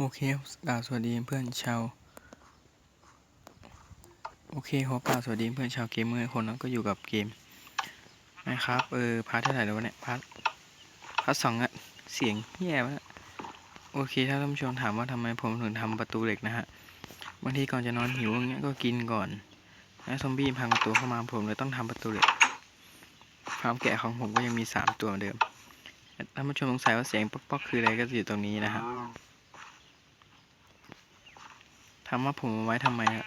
โอเคครับกล่าวสวัสดีเพื่อนชาวโอเคขอกล่าวสวัสดีเพื่อนชาวเกมเมอร์คนนั้นก็อยู่กับเกมนะครับเออพาร์ทเท่าไหร่แล้ววะเนี่ยพาร์ทพาร์ทสองอะเสียงแย่วะโอเคถ้าท่านผู้ชมถามว่าทำไมผมถึงทำประตูเหล็กนะฮะบางทีก่อนจะนอนหิวอย่างเงี้ยก็กินก่อนแล้วซอมบี้พังประตูเข้ามาผมเลยต้องทำประตูเหล็กฟาร์มแกะของผมก็ยังมีสามตัวเหมือนเดิมท่านผู้ชมสงสัยว่าเสียงป๊อกๆคืออะไรก็อยู่ตรงนี้นะฮะ ถามว่าผมเอาไว้ทำไมอะ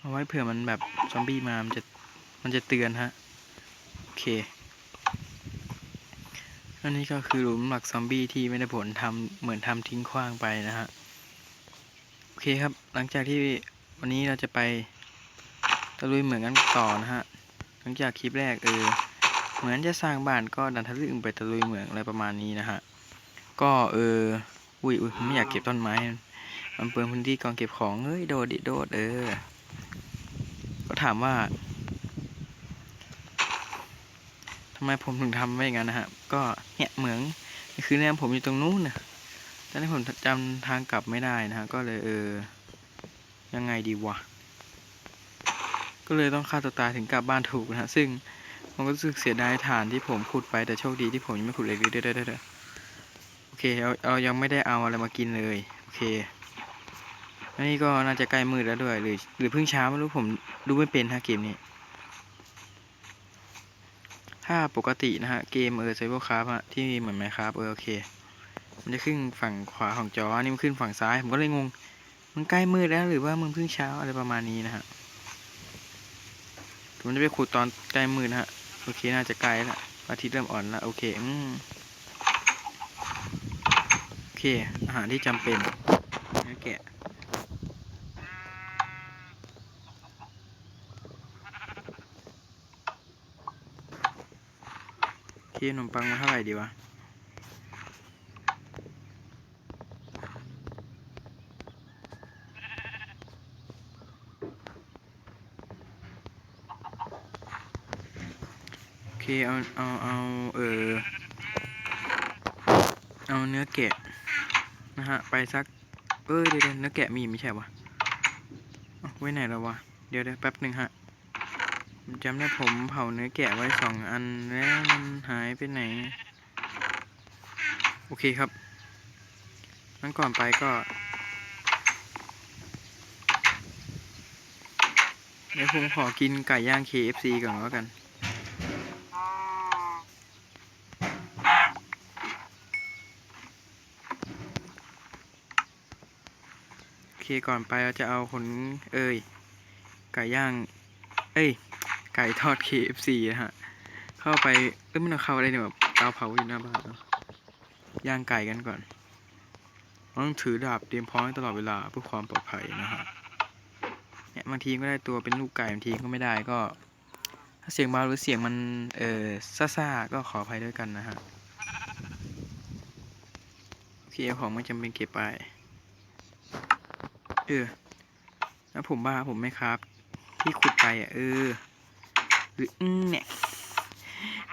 เอาไว้เผื่อมันแบบซอมบี้มา มันจะมันจะเตือนฮะ โอเค อันนี้ก็คือหลุมหลักซอมบี้ที่ไม่ได้ผลทำเหมือนทำทิ้งขว้างไปนะฮะ โอเคครับ หลังจากที่วันนี้เราจะไปตะลุยเหมืองกันต่อนะฮะ หลังจากคลิปแรกเออ เหมือนจะสร้างบ้านก็ดันทะลึ่งไปตะลุยเหมืองอะไรประมาณนี้นะฮะ ก็เออ อุ้ยอุ้ยผมไม่อยากเก็บต้นไม้ มันเปลือพื้นที่กองเก็บของเฮ้ยโดดดิโดดเออก็ถามว่าทำไมผมถึงทำไว้อย่างนั้นนะฮะก็เนี่ยเหมืองนี่คือแนวผมอยู่ตรงนู้นนะตอนนี้ผมจำทางกลับไม่ได้นะฮะก็เลยเออ ยังไงดีวะ ก็เลยต้องฆ่าตัวตายถึงกลับบ้านถูกนะฮะ ซึ่งผมก็รู้สึกเสียดายฐานที่ผมขุดไปแต่โชคดีที่ผมยังไม่ขุดเลยเด้อเด้อเด้อโอเค เอาเอายังไม่ได้เอาอะไรมากินเลย โอเค อันนี้ก็น่าจะใกล้มืดแล้วด้วย หรือ หรือเพิ่งเช้าไม่รู้ผมดูไม่เป็นฮะเกมนี้ ถ้าปกตินะฮะ เกมเออไซเบอร์คราฟอะที่เหมือนไหมครับเออโอเค มันจะขึ้นฝั่งขวาของจออันนี้มันขึ้นฝั่งซ้าย ผมก็เลยงง มันใกล้มืดแล้วหรือว่ามึงเพิ่งเช้าอะไรประมาณนี้นะฮะ ผมจะไปขุดตอนใกล้มืดนะฮะ โอเคน่าจะใกล้แล้วอาทิตย์เริ่มอ่อนแล้วโอเค อืมโอเค อาหารที่จำเป็นแกะ โอเคขนมปังมาเท่าไหร่ดีวะโอเคเอาเอาเอาเออเอาเนื้อแกะนะฮะไปสักเอ้ยเดี๋ยวเนื้อแกะมีไม่ใช่วะไว้ไหนแล้ววะเดี๋ยวเดี๋ยวแป๊บหนึ่งฮะ จำได้ผมเผาเนื้อแกะไว้สองอันแล้วมันหายไปไหน โอเคครับงั้นก่อนไปก็ เดี๋ยวผมขอกินไก่ย่าง KFC ก่อนแล้วกัน โอเคก่อนไปเราจะเอาขนเอ้ยไก่ย่าง เอ้ย ก่ทอด KFC นะฮะ เข้าไปเอ้ยไม่ต้เข้าอะไรเนี่ยแบบเตาเผาอยู่หน้าบ้านย่างไก่กันก่อนต้องถือดาบเตรียมพร้อมตลอดเวลาเพื่อความปลอดภัยนะฮะเนี่ยบางทีก็ได้ตัวเป็นลูกไก่บางทีก็ไม่ได้ก็ ถ้าเสียงเบาหรือเสียงมันเออซ่าๆก็ขออภัยด้วยกันนะฮะโอเคของไม่จำเป็นเก็บไปเออแล้วผมบ้าผมไม่ครับ ที่ขุดไปอะเออ รืออืมเนี่ย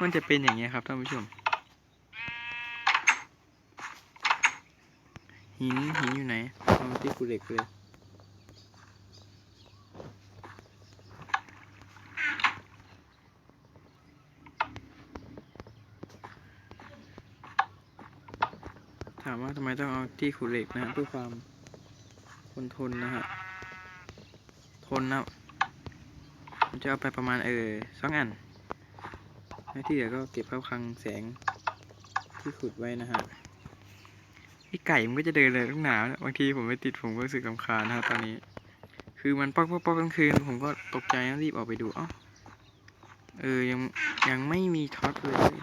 มันจะเป็นอย่างเงี้ยครับท่านผู้ชม หินหินอยู่ไหนเอาที่กูเหล็กเลยถามว่าทำไมต้องเอาที่ขุดเหล็กนะฮะเพื่อความทนทนนะฮะ ทนนะ ผมจะเอาไปประมาณเออสองอันแล้วที่เหลือก็เก็บเข้าคลังแสงที่ขุดไว้นะฮะไอไก่มันก็จะเดินเลยตั้งหนาวนะบางทีผมไปติดผมก็รู้สึกลำคาญนะฮะตอนนี้ คือมันป๊อกป๊อกป๊อกกลางคืนผมก็ตกใจนะรีบออกไปดูเอ้าเออยังยังไม่มีท็อตเลย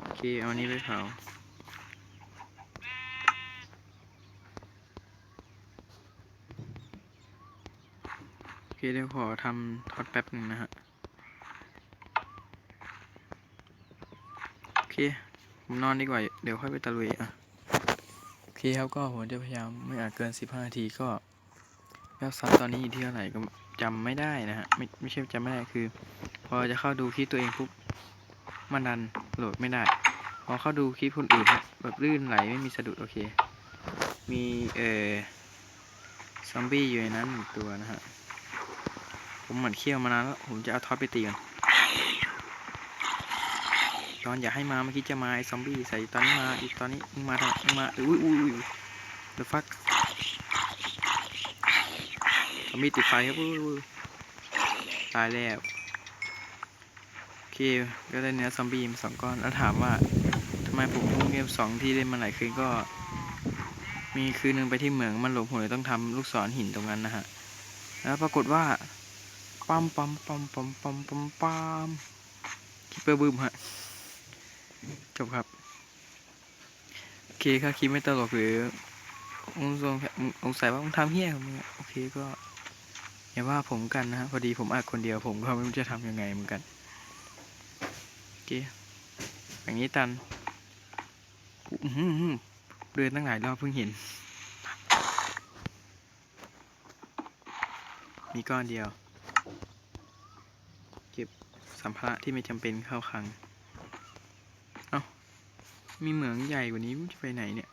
โอเคเอาอันนี้ไปเผา เคเดี๋ยวขอทำท็อตแป๊บหนึ่งนะฮะ โอเค ผมนอนดีกว่า เดี๋ยวค่อยไปตะลุยอะ โอเคครับก็ผมจะพยายามไม่อาจเกิน 15 นาทีก็ยอดซับตอนนี้อยู่ที่เท่าไหร่ก็จำไม่ได้นะฮะ ไม่ไม่ใช่จำไม่ได้คือ พอจะเข้าดูคลิปตัวเองปุ๊บมันดันโหลดไม่ได้ขอเข้าดูคลิปคนอื่นแบบลื่นไหลไม่มีสะดุดโอเค มีเอ่อซอมบี้อยู่ในนั้นหนึ่งตัวนะฮะ ผมเหมือนเคี่ยวมานานแล้ว ผมจะเอาท็อตไปตีกันตอนอยากให้มาเมื่อกี้จะมาไอ้ซอมบี้ใส่ตอนนี้มาอีกตอนนี้มึงมาทำมึงมาอุ้ยอุ้ยอุ้ย the fuck ซอมบี้ติดไฟครับอุ้ยตายแล้วโอเคก็ได้เนื้อซอมบี้มาสองก้อนแล้วถามว่าทำไมผมเล่นเกมสองที่เล่นมาหลายคืนก็ มีคืนหนึ่งไปที่เหมืองมันหลงผมเลยต้องทำลูกศรหินตรงนั้นนะฮะแล้วปรากฏว่า ปั๊มปั๊มปั๊มปั๊มปั๊มปั๊มปั๊มคิปเปอร์บึ้มฮะ จบครับ โอเคถ้าคิดไม่ตลกหรือองสงสงสัยว่ามึงทำเฮี้ยของมึงโอเคก็ อย่าว่าผมกันนะฮะ พอดีผมอัดคนเดียวผมก็ไม่รู้จะทำยังไงเหมือนกัน โอเค อย่างนี้ตันอื้อหือหือเดินตั้งหลายรอบเพิ่งเห็น มีก้อนเดียว สัมภาระที่ไม่จำเป็นเข้าคลัง เอามีเหมืองใหญ่กว่านี้มันจะไปไหนเนี่ย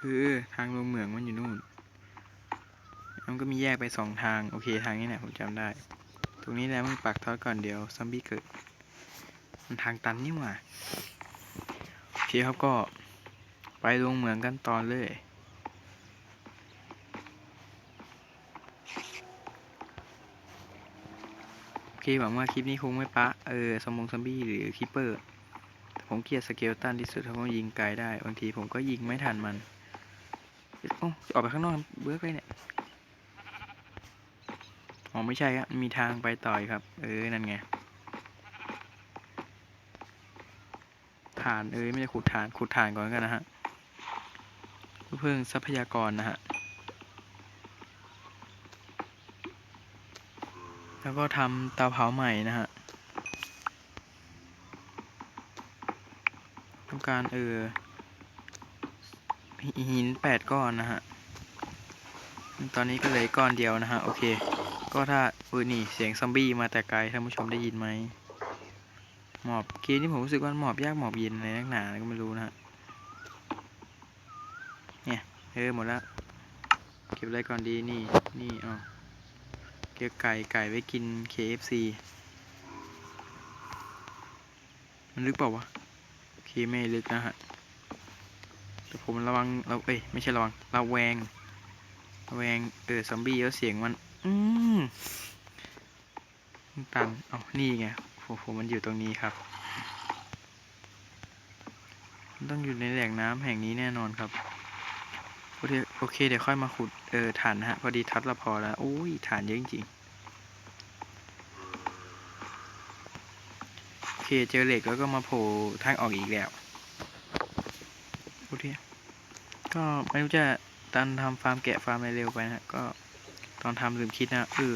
เออทางลงเหมืองมันอยู่นู่น มันก็มีแยกไปสองทาง โอเคทางนี้แหละผมจำได้ ตรงนี้แหละมึงปักทอดก่อนเดียวซัมบี้เกิด มันทางตันนี่หว่า โอเคครับก็ไปลงเหมืองกันตอนเลย โอ เคหวังว่าคลิปนี้คงไม่ปะเออสมองซัมบี้หรือคิปเปอร์ผมเกลียดสเกลตันที่สุดเพราะมันยิงไกลได้บางทีผมก็ยิงไม่ทันมันโอ้ออกไปข้างนอกเบื่อไปเนี่ยอ๋อไม่ใช่ครับมีทางไปต่อยครับ เออนั่นไงฐานเอ้ยไม่ได้ขุดฐานขุดฐานก่อนกันนะฮะเพิ่งทรัพยากรนะฮะ แล้วก็ทำเตาเผาใหม่นะฮะต้องการเออหินแปดก้อนนะฮะ ตอนนี้ก็เหลยก้อนเดียวนะฮะ โอเค ก็ถ้าเออนี่เสียงซอมบี้มาแต่ไกลท่านผู้ชมได้ยินไหมหมอบเกมนี้ผมรู้สึกว่าหมอบยากหมอบเย็นอะไรนักหนาก็ไม่รู้นะฮะ เนี่ยเออหมดแล้ว เก็บอะไรก่อนดีนี่ นี่อ๋อ เก็บไก่ไก่ไว้กิน KFC มันลึกเปล่าวะโอเคไม่ลึกนะฮะแต่ผมระวังเราเอ้ยไม่ใช่ระวังระแวงระแวงเออซอมบี้แล้วเสียงมัน อืมตันเอานี่ไงโอ้โหมันอยู่ตรงนี้ครับมันต้องอยู่ในแหล่งน้ำแห่งนี้แน่นอนครับ โอเคโอเคเดี๋ยวค่อยมาขุดเออฐานนะฮะ พอดีทัดละพอแล้ว โอ้ยฐานเยอะจริงๆโอเคเจอเหล็กแล้วก็มาโผล่ทางออกอีกแล้วโอเคก็ไม่รู้จะตอนทำฟาร์มแกะฟาร์มอะไรเร็วไปนะฮะก็ตอนทำลืมคิดนะเออ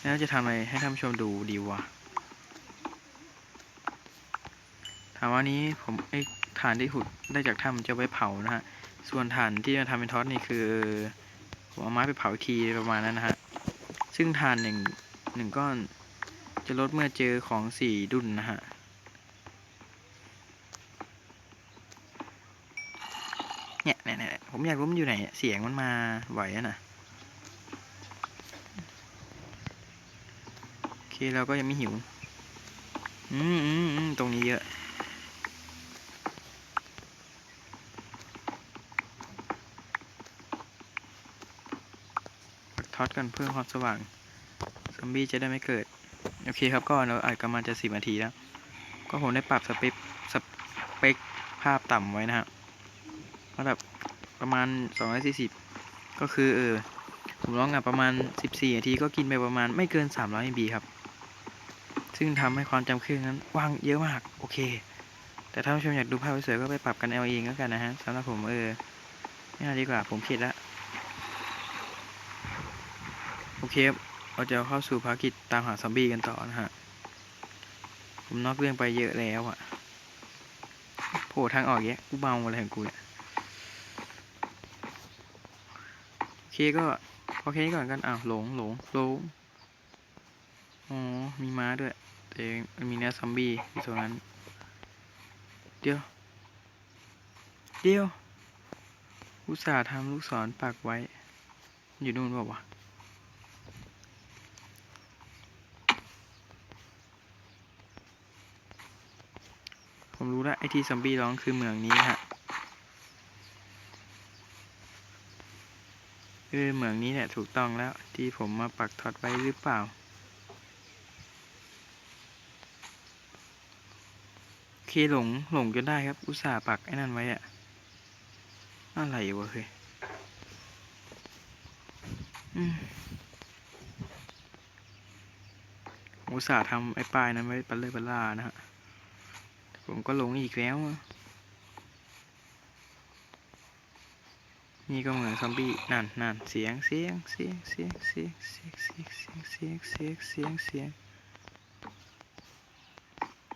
แล้วจะทำอะไรให้ท่านผู้ชมดูดีวะถามว่านี้ผมไอ้ฐานที่ขุดได้จากถ้ำจะไว้เผานะฮะ ส่วนฐานที่จะทำเป็นท็อตนี่คือผมเอาไม้ไปเผาทีประมาณนั้นนะฮะ ซึ่งฐานหนึ่งหนึ่งก้อนจะลดเมื่อเจอของสี่ดุนนะฮะเนี่ยเนี่ยเนี่ยผมอยากรู้มันอยู่ไหน เสียงมันมาไหวอะนะโอเคเราก็ยังไม่หิว อืมอืมอืมตรงนี้เยอะ ช็อตกันเพื่อความสว่าง ซอมบี้จะได้ไม่เกิด โอเคครับก็เราอัดกันมาจะสิบนาทีแล้ว ก็ผมได้ปรับสเปคสเปคภาพต่ำไว้นะฮะระดับประมาณ 240 ก็คือเออผมร้องอะประมาณ 14 นาทีก็กินไปประมาณไม่เกิน 300 MB ครับ ซึ่งทำให้ความจำเครื่องนั้นว่างเยอะมาก โอเค แต่ถ้าผู้ชมอยากดูภาพสวยๆก็ไปปรับกันเอาเองแล้วกันนะฮะสำหรับผมเออไม่เอาดีกว่าผมเข็ดละโอ เคครับเราจะเข้าสู่ภารกิจตามหาซอมบี้กันต่อนะฮะ ผมนอกเรื่องไปเยอะแล้วอะโผล่ทางออกแยะกูเมาอะไรของกูเนี่ยโอเคก็พอแค่นี้ก่อนกันอ้าวหลงหลงหลงอ๋อมีม้าด้วยแต่มันมีเนื้อซอมบี้อยู่ตรงนั้น เดี๋ยว เดี๋ยว อุตส่าห์ทำลูกศรปักไว้ อยู่นู่นเปล่าวะ ผมรู้แล้วไอที่ซอมบี้ร้องคือเมืองนี้ฮะเออเหมืองนี้เนี่ยถูกต้องแล้ว ที่ผมมาปักท็อตไว้หรือเปล่า เคหลงหลงจนได้ครับ อุตส่าห์ปักไอ้นั่นไว้อะอะไรวะเฮ้ยอุตส่าห์ทำไอ้ป้ายนั้นไว้ปัลเลอร์ปัลล่านะฮะ ผมก็หลงอีกแล้ว นี่ก็เหมือนซอมบี้ นั่นนั่นเสียง เสียง เสียง เสียง เสียง เสียง เสียง เสียง เสียง เสียง เสียงเสียง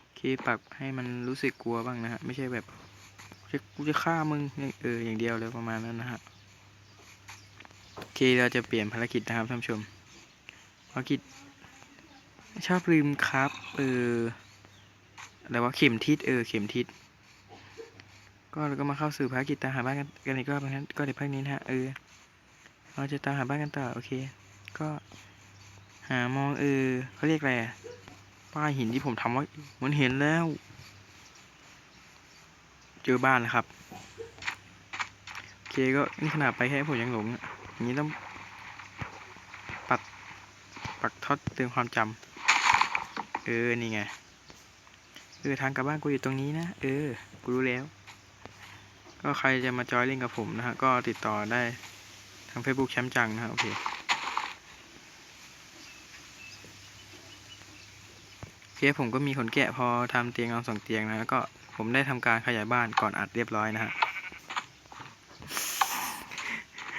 โอเคปรับให้มันรู้สึกกลัวบ้างนะฮะ ไม่ใช่แบบจะกูจะฆ่ามึงอย่างเออ อย่างเดียวเลยประมาณนั้นนะฮะ โอเค เราจะเปลี่ยนภารกิจนะครับท่านผู้ชม ภารกิจ ชอบลืมครับ เออ อะไรว่าเข็มทิศเออเข็มทิศก็เราก็มาเข้าสู่ภารกิจตามหาบ้านกันกันอีกรอบนะครับก็ในภาคนี้นะฮะเออเราจะตามหาบ้านกันต่อโอเค ก็หามองเออเขาเรียกอะไรป้ายหินที่ผมทำไว้เหมันเห็นแล้ว เจอบ้านแล้วครับโอเคก็นี่ขนาดไปแค่ผมยังหลงอย่างนี้ต้องปัดปักทอตเตือนความจำเออนี่ไง เออทางกลับบ้านกูอยู่ตรงนี้นะ เออ กูรู้แล้ว ก็ใครจะมาจอยเล่นกับผมนะฮะ ก็ติดต่อได้ทาง Facebook แชมป์จังนะฮะ โอเคโอเคผมก็มีขนแกะพอทำเตียงนอนสองเตียงนะแล้วก็ผมได้ทำการขยายบ้านก่อนอัดเรียบร้อยนะฮะ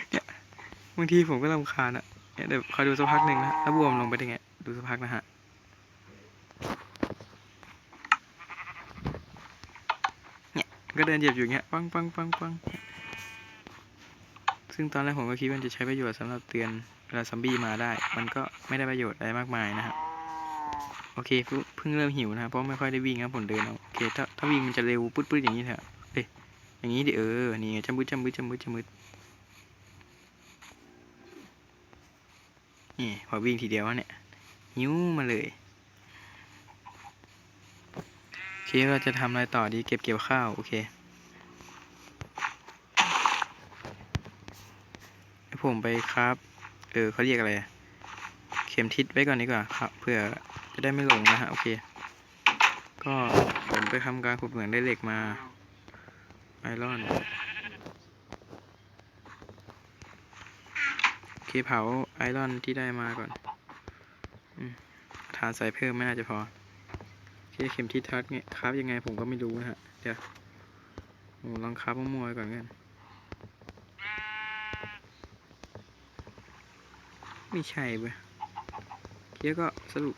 เนี่ยบางทีผมก็รำคาญอะเนี่ยเดี๋ยวคอยดูสักพักหนึ่งนะแล้วบวมลงไปได้ไง ดูสักพักนะฮะ ก็เดินเหยียบอยู่เงี้ยปังปังปังปังซึ่งตอนแรกผมก็คิดว่าจะใช้ประโยชน์สำหรับเตือนเวลาซอมบี้มาได้ มันก็ไม่ได้ประโยชน์อะไรมากมายนะฮะโอเคเพิ่งเริ่มหิวนะครับเพราะไม่ค่อยได้วิ่งครับผมเดินเอาโอเคถ้าถ้าวิ่งมันจะเร็วปื๊ดปื๊ดอย่างนี้เถอะเอ้ยอย่างนี้ดิเออนี่จำบึดจำบึดจำบึดจำบึดนี่พอวิ่งทีเดียวเนี่ยหิวมาเลยโอ เคเราจะทำอะไรต่อดีเก็บเกี่ยวข้าว โอเคให้ผมไปครับ เออเขาเรียกอะไร เข็มทิศไว้ก่อนดีกว่าครับเพื่อจะได้ไม่หลงนะฮะ โอเค ก็ผมไปทำการขุดเหมืองได้เหล็กมา ไอรอนโอเคเผาไอรอนที่ได้มาก่อนอทานใส่เพิ่มไม่น่าจะพอ โอเคเข็มทิศทัดเนี่ยครับยังไงผมก็ไม่รู้นะฮะ เดี๋ยวผมลองครับมั่วๆไว้ก่อนกันไม่ใช่เว้ยเคียก็สรุป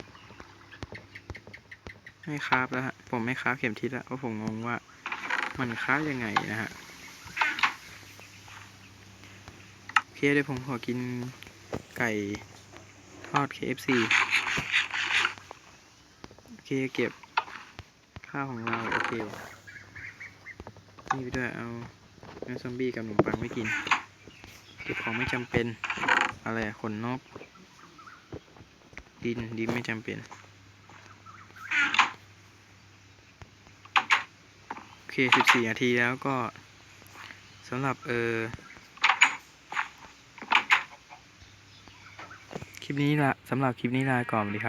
ให้คราฟแล้วฮะ ผมไม่คราฟเข็มทิศแล้วเพราะผมงงว่ามันคราฟยังไงนะฮะโอเคเดี๋ยวผมขอกินไก่ทอด KFC โอเคเก็บ ข้าวของเราโอเควนี่ไปด้วยเอาเนื้อซอมบี้กับขนมปังไม่กิน เก็บของไม่จำเป็นอะไรขนนกดินดินไม่จำเป็น โอเคสิบสี่นาทีแล้วก็สำหรับ เออคลิปนี้ละสำหรับคลิปนี้ลาก่อนดีครับ